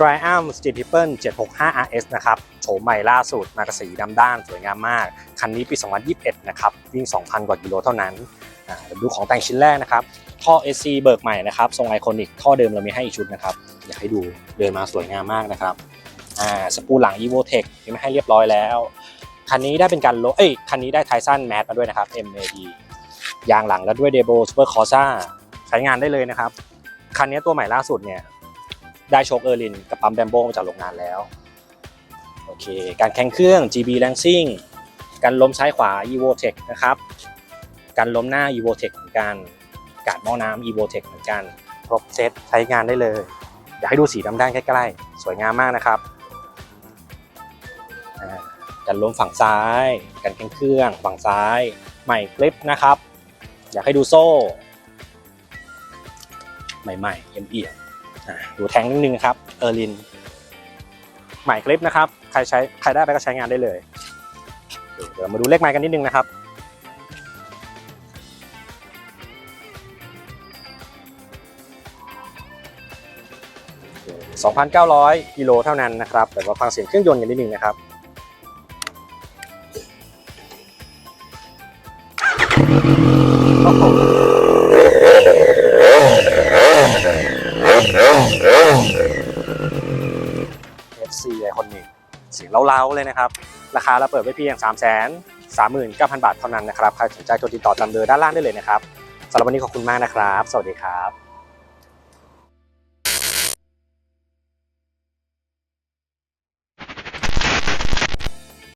Triumph Street People 765 RS นะครับโฉมใหม่ล่าสุดมากระสีดำด้านสวยงามมาก คันนี้ปี 2021 นะครับวิ่ง 2,000 กว่ากิโลเท่านั้นดูของแต่งชิ้นแรกนะครับ ท่อ SC เบิกใหม่นะครับ ทรงไอคอนิก ท่อเดิมเรามีให้อีกชุดนะครับ อยากให้ดูเดินมาสวยงามมากนะครับสปูหลัง Evotech มีมาให้เรียบร้อยแล้ว คันนี้ได้เป็นการโลเอ้ยคันนี้ได้ไทซันแมทมาด้วยนะครับ MAD ยางหลังแล้วด้วย Debo Super Corsa ใช้งานได้เลยนะครับ คันนี้ตัวใหม่ล่าสุดเนี่ย ได้โชคเออร์ลินกับปั๊มแบมโบมาจากโรงงานแล้วโอเคการแข่งเครื่อง GB Lancing การล้มซ้ายขวา Evotech นะครับการล้มหน้า Evotech เหมือนกันการหม้อน้ำ Evotech เหมือนกันครบเซตใช้งานได้เลยอยากให้ดูสีดำด้านใกล้ๆ สวยงามมากนะครับการล้มฝั่งซ้ายการแข่งเครื่องฝั่งซ้ายใหม่คลิปนะครับ อยากให้ดูโซ่ ใหม่ๆเอี่ยมๆอ่า ดูแทงนิดนึงครับเออร์ลินใหม่คลิปนะครับ ใครใช้ใครได้ไปก็ใช้งานได้เลยเคเดี๋ยวมาดูเลขไม้กันนิดนึงนะครับ2,900กิโลเท่านั้นนะครับแต่ว่าฟังเสียงเครื่องยนต์กันนิดนึงนะครับโอ้โห FC ไอคอนนิกเสียงเล้าๆเลยนะครับ ราคาเราเปิดไว้เพียง 3 3 9 0 0 0 บาทเท่านั้นนะครับ ใครสนใจโทรติดต่อตามเบอร์ด้านล่างได้เลยนะครับสำหรับวันนี้ขอบคุณมากนะครับ สวัสดีครับ